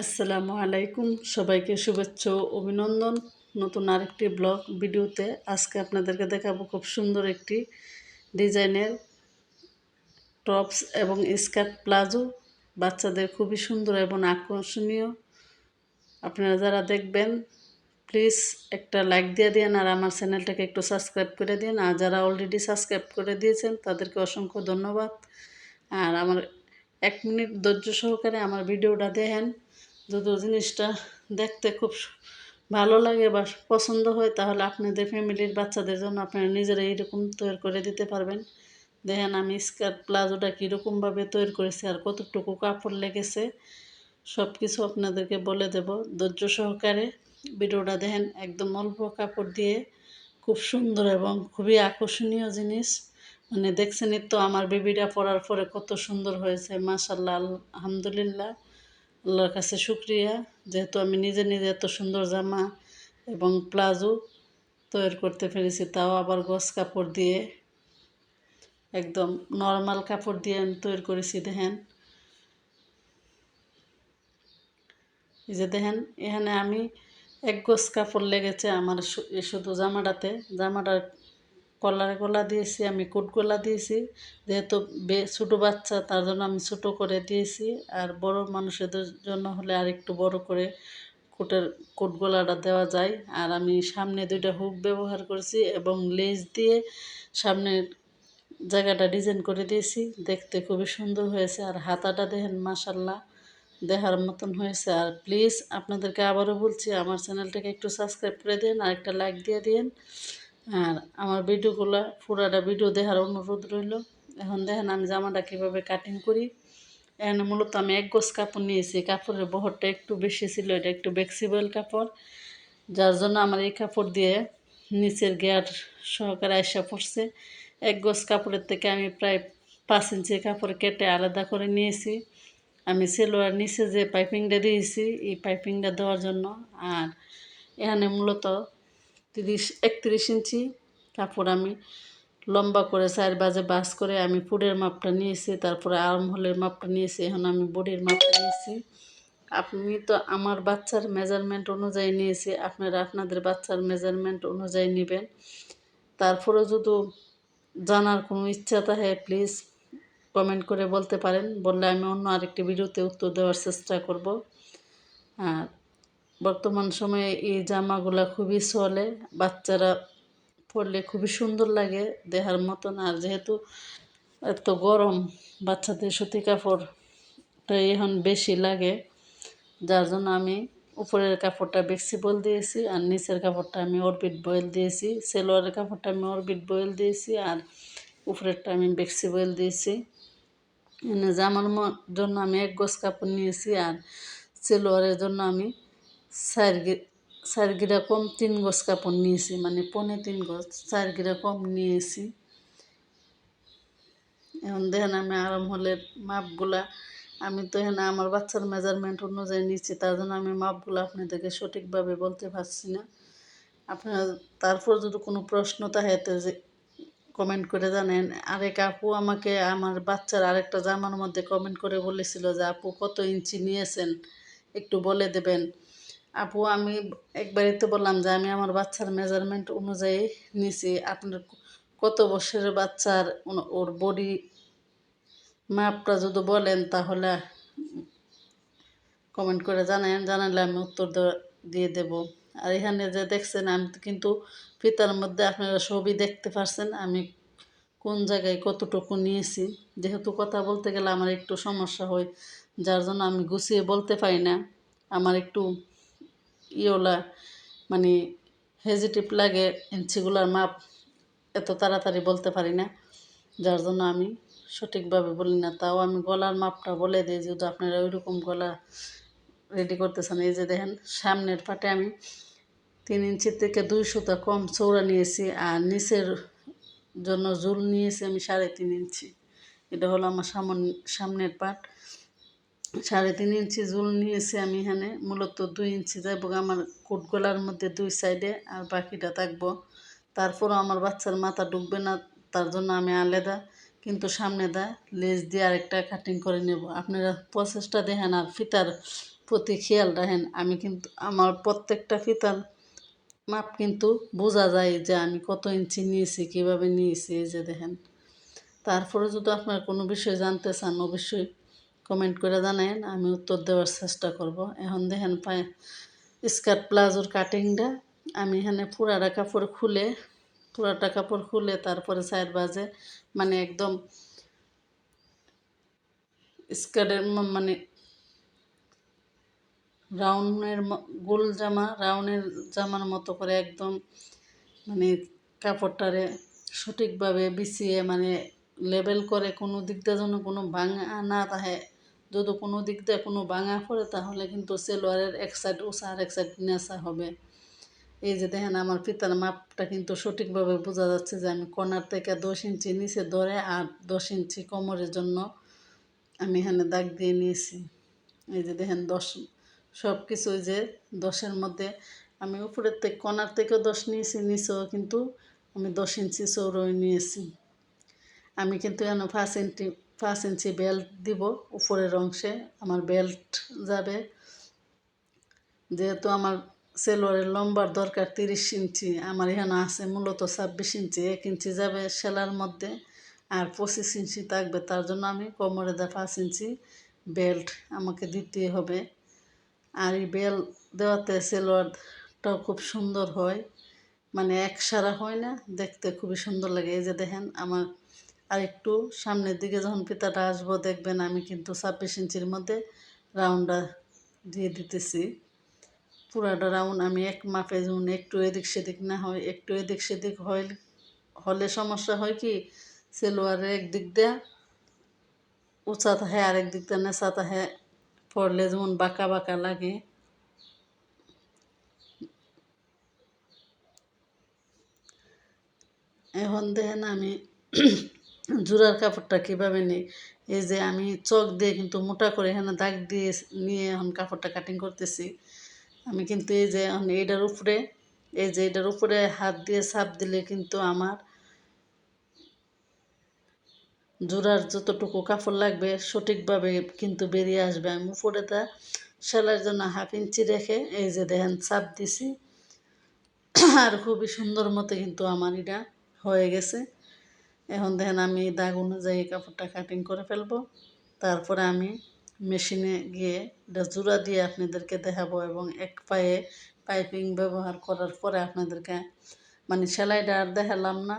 আসসালামু আলাইকুম। সবাইকে শুভেচ্ছা অভিনন্দন। নতুন আরেকটি ব্লগ ভিডিওতে আজকে আপনাদেরকে দেখাবো খুব সুন্দর একটি ডিজাইনের টপস এবং স্কার্ট প্লাজো। বাচ্চাদের খুবই সুন্দর এবং আকর্ষণীয়। আপনারা যারা দেখবেন, প্লিজ একটা লাইক দিয়ে দিন আর আমার চ্যানেলটাকে একটু সাবস্ক্রাইব করে দিন আর যারা অলরেডি সাবস্ক্রাইব করে দিয়েছেন, তাদেরকে অসংখ্য ধন্যবাদ। আর আমার এক মিনিট ধৈর্য সহকারে আমার ভিডিওটা দেখেন। যদি জিনিসটা দেখতে খুব ভালো লাগে বা পছন্দ হয়, তাহলে আপনাদের ফ্যামিলির বাচ্চাদের জন্য আপনারা নিজেরা এইরকম তৈরি করে দিতে পারবেন। দেখেন আমি স্কার্ট প্লাজোটা কীরকমভাবে তৈরি করেছি আর কতটুকু কাপড় লেগেছে সব কিছু আপনাদেরকে বলে দেব ধৈর্য সহকারে। ভিডিওটা দেখেন একদম অল্প কাপড় দিয়ে, খুব সুন্দর এবং খুবই আকর্ষণীয় জিনিস। মানে দেখছেনই তো আমার বেবিটা পরার পরে কত সুন্দর হয়েছে মাশাল্লাহ আলহামদুলিল্লাহ। আল্লাহর কাছে শুক্রিয়া। যেহেতু আমি নিজে নিজে এত সুন্দর জামা এবং প্লাজো তৈরি করতে পেরেছি, তাও আবার গস কাপড় দিয়ে, একদম নর্মাল কাপড় দিয়ে আমি তৈরি করেছি, দেখেন। এই যে দেখেন, এখানে আমি এক গোস কাপড় লেগেছে আমার শুধু জামাটাতে। জামাটার কলারে গলা দিয়েছি, আমি কোট গলা দিয়েছি। যেহেতু ছোটো বাচ্চা, তার জন্য আমি ছোটো করে দিয়েছি। আর বড় মানুষদের জন্য হলে আর একটু বড় করে কোটের, কোট গলাটা দেওয়া যায়। আর আমি সামনে দুইটা হুক ব্যবহার করেছি এবং লেজ দিয়ে সামনের জায়গাটা ডিজাইন করে দিয়েছি। দেখতে খুবই সুন্দর হয়েছে আর হাতাটা দেখেন মাসাল্লাহ দেখার মতন হয়েছে। আর প্লিজ আপনাদেরকে আবারও বলছি, আমার চ্যানেলটাকে একটু সাবস্ক্রাইব করে দিন আর একটা লাইক দিয়ে দিন। আর আমার ভিডিওগুলো পুরাটা ভিডিও দেখার অনুরোধ রইল। এখন দেখেন আমি জামাটা কীভাবে কাটিং করি। এখানে মূলত আমি এক গোছ কাপড় নিয়েছি। কাপড়ের বহরটা একটু বেশি ছিল, এটা একটু ফ্লেক্সিবল কাপড়। যার জন্য আমার এই কাপড় দিয়ে নিচের গেয়ার সহকারে আসা পড়ছে। এক গোছ কাপড়ের থেকে আমি প্রায় পাঁচ ইঞ্চি কাপড় কেটে আলাদা করে নিয়েছি। আমি সেলোয়ার নিচে যে পাইপিংটা দিয়েছি, এই পাইপিংটা দেওয়ার জন্য। আর এখানে মূলত তিরিশ, একত্রিশ ইঞ্চি কাপড় আমি লম্বা করে চার বাজে বাস করে আমি ফুডের মাপটা নিয়েছি, তারপরে আর্ম হোলের মাপটা নিয়েছি, এখন আমি বডির মাপটা নিয়েছি। আপনি তো আমার বাচ্চার মেজারমেন্ট অনুযায়ী নিয়েছি, আপনারা আপনাদের বাচ্চার মেজারমেন্ট অনুযায়ী নেবেন। তারপরে যদি জানার কোনো ইচ্ছা থাকে প্লিজ কমেন্ট করে বলতে পারেন, বললে আমি অন্য আরেকটি ভিডিওতে উত্তর দেওয়ার চেষ্টা করব। আর বর্তমান সময়ে এই জামাগুলা খুবই চলে, বাচ্চারা পরলে খুবই সুন্দর লাগে দেহার মতন। আর যেহেতু এত গরম, বাচ্চাদের সুতি কাপড়টা এখন বেশি লাগে, যার জন্য আমি উপরের কাপড়টা বেক্সিবল দিয়েছি আর নিচের কাপড়টা আমি অরবিট বয়েল দিয়েছি সেলোয়ারের কাপড়টা আমি অরবিট বয়েল দিয়েছি আর উপরেরটা আমি বেক্সিবল দিয়েছি। জামার জন্য আমি এক গোছ কাপড় নিয়েছি আর সেলোয়ারের জন্য আমি চার গিরা কম তিন গজ কাপড় নিয়েছি মানে পনে তিন গজ চার গিরা কম নিয়েছি। এখন দেখেন আমি আরাম হলে মাপগুলা, আমি তো এখানে আমার বাচ্চার মেজারমেন্ট অনুযায়ী নিচ্ছি, তার জন্য আমি মাপগুলো আপনাদেরকে সঠিকভাবে বলতে পারছি না। আপনার, তারপর যদি কোনো প্রশ্ন থাকে তো যে কমেন্ট করে জানেন। আরেক আপু আমাকে, আমার বাচ্চার আরেকটা জামার মধ্যে কমেন্ট করে বলেছিল যে, আপু কত ইঞ্চি নিয়েছেন? একটু বলে দেবেন। আপু, আমি একবারই তো বললাম যে আমি আমার বাচ্চার মেজারমেন্ট অনুযায়ী নিছি। আপনার কত বছরের বাচ্চার ওর বডি মাপটা যদি বলেন তাহলে কমেন্ট করে জানেন জানালে আমি উত্তর দিয়ে দেব। আর এখানে যে দেখছেন, আমি কিন্তু ফিতার মধ্যে আপনারা সবই দেখতে পারছেন আমি কোন জায়গায় কতটুকু নিয়েছি। যেহেতু কথা বলতে গেলে আমার একটু সমস্যা হয়, যার জন্য আমি গুছিয়ে বলতে পারি না। আমার একটু ইওলা মানে হেজিটিভ লাগে ইঞ্চিগুলার মাপ এত তাড়াতাড়ি বলতে পারি না। যার জন্য আমি সঠিকভাবে বলি না, তাও আমি গলার মাপটা বলে দিই যেহেতু আপনারা ওইরকম গলা রেডি করতেছেন। এই যে দেখেন, সামনের পাটে আমি তিন ইঞ্চির থেকে দুই সুতা কম চৌড়া নিয়েছি আর নিচের জন্য জুল নিয়েছি আমি সাড়ে তিন ইঞ্চি। এটা হলো আমার সামন, সামনের পাট। সাড়ে তিন ইঞ্চি জুল নিয়েছি আমি এখানে। মূলত দুই ইঞ্চি যাইব আমার কোট গলার মধ্যে দুই সাইডে আর বাকিটা থাকব। তারপরও আমার বাচ্চার মাথা ঢুকবে না, তার জন্য আমি আলাদা। কিন্তু সামনে দা লেজ দিয়ে আরেকটা কাটিং করে নেব। আপনারা প্রসেসটা দেখেন আর ফিতার প্রতি খেয়াল রাখেন। আমি কিন্তু, আমার প্রত্যেকটা ফিতার মাপ কিন্তু বোঝা যায় যে আমি কত ইঞ্চি নিয়েছি, কীভাবে নিয়েছি, এই যে দেখেন। তারপরে যদি আপনার কোনো বিষয় জানতে চান, অবশ্যই কমেন্ট করে জানান আমি উত্তর দেওয়ার চেষ্টা করব। এখন দেখেন পায়ে স্কার্ট প্লাজোর কাটিংটা, আমি এখানে পুরাটা কাপড় খুলে, পুরাটা কাপড় খুলে তারপরে সাইড বাজে মানে একদম স্কার্টের মানে রাউন্ডের গোল জামা রাউন্ডের জামার মতো করে একদম মানে কাপড়টারে সঠিকভাবে বিছিয়ে মানে লেবেল করে কোনো দিক দিয়ে যেন কোনো ভাঙা না থাকে। যদি কোনো দিক দিয়ে কোনো ভাঙা পড়ে তাহলে কিন্তু সেলোয়ারের এক সাইড উষা আর এক সাইড নেশা হবে। এই যে দেখেন, আমার পিতার মাপটা কিন্তু সঠিকভাবে বোঝা যাচ্ছে যে আমি কর্নার থেকে দশ ইঞ্চি নিচে ধরে আর দশ ইঞ্চি কোমরের জন্য আমি এখানে দাগ দিয়ে নিয়েছি। এই যে দেখেন, দশ সব কিছু যে দশের মধ্যে আমি উপরের থেকে কর্নার থেকেও দশ নিয়েছি, নিচেও কিন্তু আমি দশ ইঞ্চি চৌড়ই নিয়েছি। আমি কিন্তু এখানে ফার্স্ট ইঞ্চি পাঁচ ইঞ্চি বেল্ট দিব উপরের অংশে, আমার বেল্ট যাবে। যেহেতু আমার সেলোয়ারের লম্বার দরকার তিরিশ ইঞ্চি, আমার এখানে আছে মূলত ছাব্বিশ ইঞ্চি, এক ইঞ্চি যাবে সেলার মধ্যে, আর পঁচিশ ইঞ্চি থাকবে, তার জন্য আমি কোমরে দেয় পাঁচ ইঞ্চি বেল্ট আমাকে দিতে হবে। আর এই বেল্ট দেওয়াতে সেলোয়ারটাও খুব সুন্দর হয় মানে এক সারা হয় না, দেখতে খুবই সুন্দর লাগে। এই যে দেখেন, আমার আর একটু সামনের দিকে যখন পিতাটা আসব, দেখবেন আমি কিন্তু ছাব্বিশ ইঞ্চির মধ্যে রাউন্ডটা দিয়ে দিতেছি। পুরাটা রাউন্ড আমি এক মাপে যেমন একটু এদিক সেদিক না হয়, একটু এদিক সেদিক হয় হলে সমস্যা হয় কি, সেলোয়ারের একদিক দিয়ে উঁচা থাকে, আরেক দিক দিয়ে নেচা থাকে। পড়লে যেমন বাঁকা বাঁকা লাগে। এখন দেখেন আমি জোড়ার কাপড়টা কীভাবে নিই? এই যে আমি চক দিয়ে কিন্তু মোটা করে এখানে দাগ দিয়ে নিয়ে এখন কাপড়টা কাটিং করতেছি। আমি কিন্তু এই যে এখন এইটার উপরে, এই যে এটার উপরে হাত দিয়ে ছাপ দিলে কিন্তু আমার জোড়ার যতটুকু কাপড় লাগবে সঠিকভাবে কিন্তু বেরিয়ে আসবে। আমি উপরেটা সেলাইয়ের জন্য হাফ ইঞ্চি রেখে এই যে দেখেন চাপ দিছি। আর খুবই সুন্দর মতো কিন্তু আমার এটা হয়ে গেছে। এখন দেখেন আমি দাগ অনুযায়ী কাপড়টা কাটিং করে ফেলব। তারপরে আমি মেশিনে গিয়ে এটা জোড়া দিয়ে আপনাদেরকে দেখাবো এবং এক পায়ে পাইপিং ব্যবহার করার পরে আপনাদেরকে মানে সেলাইটা আর দেখালাম না।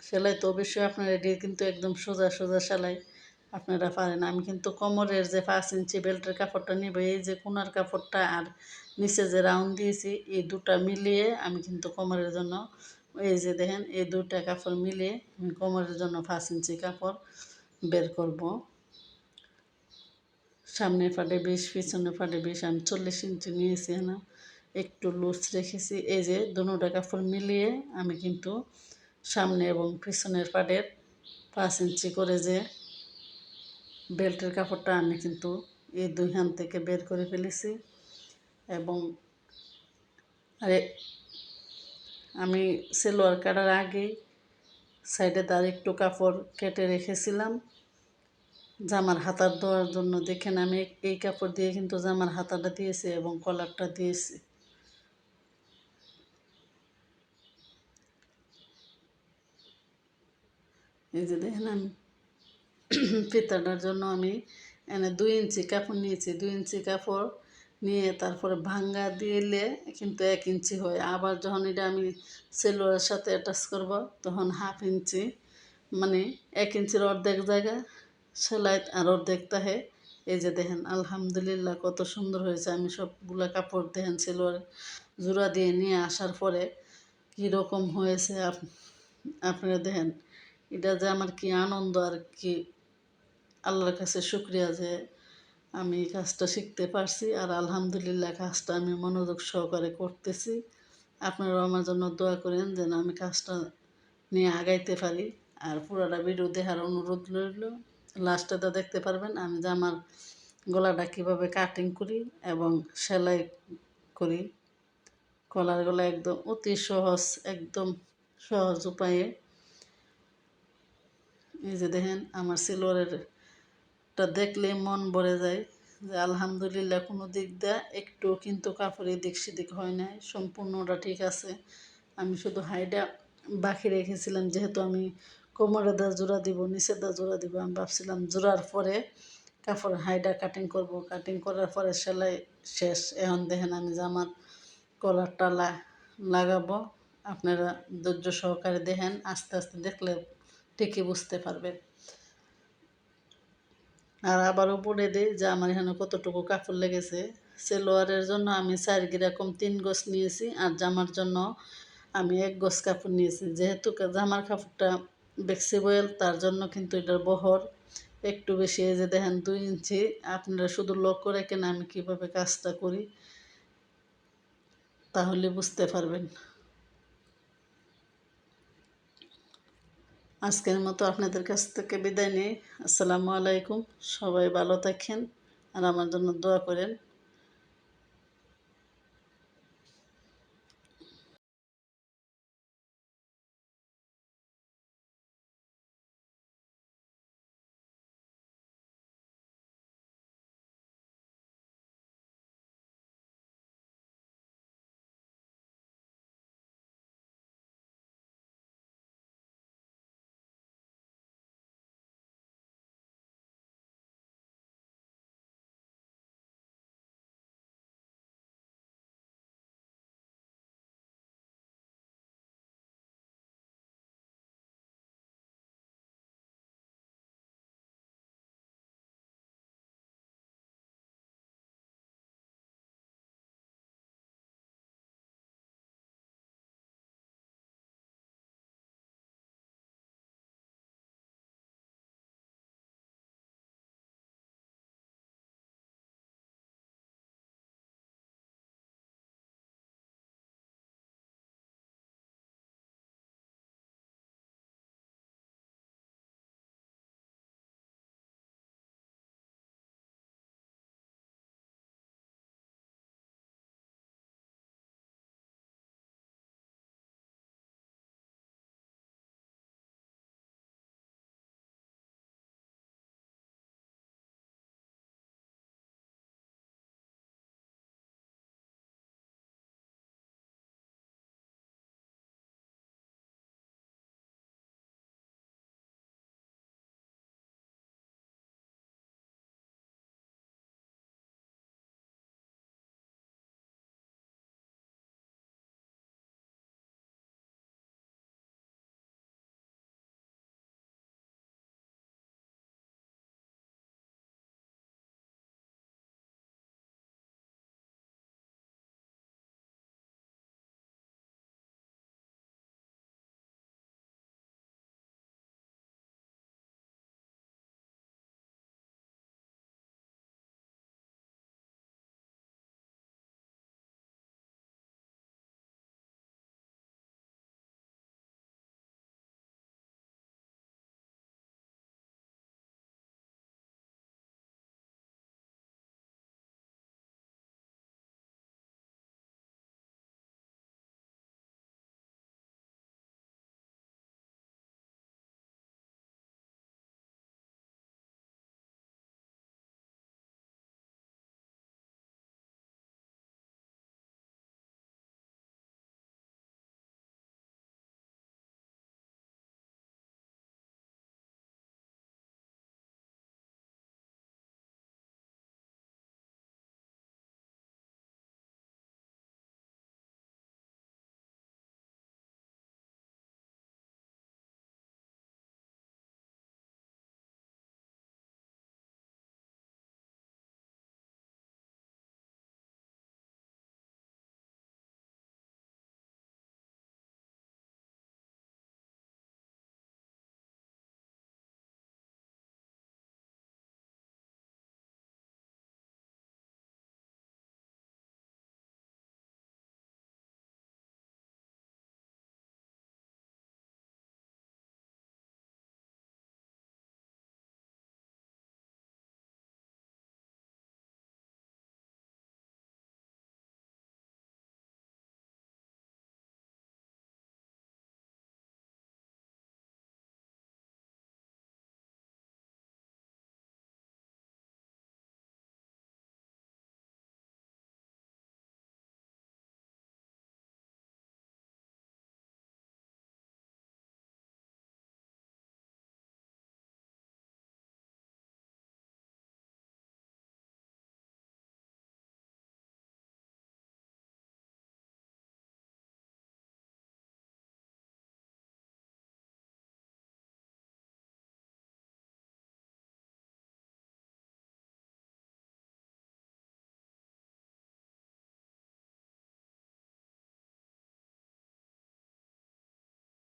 সেলাই তো অবশ্যই আপনার এটি কিন্তু একদম সোজা সোজা সেলাই। আপনারা পারেন। আমি কিন্তু কোমরের যে পাঁচ ইঞ্চি বেল্টের কাপড়টা নিব, এই যে কোনার কাপড়টা আর নিচে যে রাউন্ড দিয়েছি, এই দুটা মিলিয়ে আমি কিন্তু কোমরের জন্য এই যে দেখেন, এই দুটা কাপড় আমি কোমরের জন্য পাঁচ ইঞ্চি কাপড় বের করব। সামনে ফাটে বিশ পিছনে ফাটে বিশ, আমি চল্লিশ ইঞ্চি নিয়েছি না? একটু লুজ রেখেছি। এই যে দুটা কাপড় মিলিয়ে আমি কিন্তু সামনে এবং পিছনের পাটের পাঁচ ইঞ্চি করে যে বেল্টের কাপড়টা আমি কিন্তু এই দুই হান থেকে বের করে ফেলেছি। এবং আরে আমি সেলোয়ার কাটার আগেই সাইডে তার একটু কাপড় কেটে রেখেছিলাম। জামার হাতার দেওয়ার জন্য দেখেন আমি এই কাপড় দিয়ে কিন্তু জামার হাতাটা দিয়েছি এবং কলারটা দিয়েছি। এই যে দেখেন আমি ফিতাটার জন্য আমি এনে দুই ইঞ্চি কাপড় নিয়েছি। দুই ইঞ্চি কাপড় নিয়ে তারপরে ভাঙ্গা দিলে কিন্তু এক ইঞ্চি হয়। আবার যখন এটা আমি সেলোয়ারের সাথে অ্যাটাচ করব, তখন হাফ ইঞ্চি মানে এক ইঞ্চির অর্ধেক জায়গা সেলাই আর অর্ধেক তাহে। এই যে দেখেন, আলহামদুলিল্লাহ কত সুন্দর হয়েছে। আমি সবগুলো কাপড় দেখেন সেলোয়ার জোড়া দিয়ে নিয়ে আসার পরে কীরকম হয়েছে আপনারা দেখেন, এটা যে আমার কি আনন্দ আর কি। আল্লাহর কাছে শুক্রিয়া যে আমি এই কাজটা শিখতে পারছি আর আলহামদুলিল্লাহ কাজটা আমি মনোযোগ সহকারে করতেছি। আপনারাও আমার জন্য দোয়া করেন যেন আমি কাজটা নিয়ে আগাইতে পারি। আর পুরাটা ভিডিও দেখার অনুরোধ রইল। লাস্টেটা দেখতে পারবেন, আমি যে আমার গলাটা কীভাবে কাটিং করি এবং সেলাই করি। কলার গলা একদম অতি সহজ, একদম সহজ উপায়ে। এই যে দেখেন, আমার সিলোয়ারেরটা দেখলে মন ভরে যায় যে আলহামদুলিল্লাহ কোনো দিক দিয়ে একটু কিন্তু কাপড় এদিক সেদিক হয় নাই, সম্পূর্ণটা ঠিক আছে। আমি শুধু হাইডা বাকি রেখেছিলাম, যেহেতু আমি কোমরে দা জোড়া দিব, নিচে দা জোড়া দিব, আমি ভাবছিলাম জোড়ার পরে কাপড় হাইডা কাটিং করব। কাটিং করার পরে সেলাই শেষ, এখন দেখেন আমি জামার কলারটা লাগাবো। আপনারা ধৈর্য সহকারে দেখেন, আস্তে আস্তে দেখলে ঠিকই বুঝতে পারবেন। আর আবার উপরে দিই যে আমার এখানে কতটুকু কাপড় লেগেছে। সেলোয়ারের জন্য আমি চার গিরাকম তিন গোছ নিয়েছি আর জামার জন্য আমি এক গোছ কাপড় নিয়েছি। যেহেতু জামার কাপড়টা ফ্লেক্সিবল তার জন্য কিন্তু এটার বহর একটু বেশি। এই যে দেখেন দুই ইঞ্চি, আপনারা শুধু লক্ষ্য রেখেন আমি কীভাবে কাজটা করি, তাহলে বুঝতে পারবেন। আজকের মতো আপনাদের কাছ থেকে বিদায় নিই। আসসালামু আলাইকুম। সবাই ভালো থাকেন আর আমার জন্য দোয়া করেন।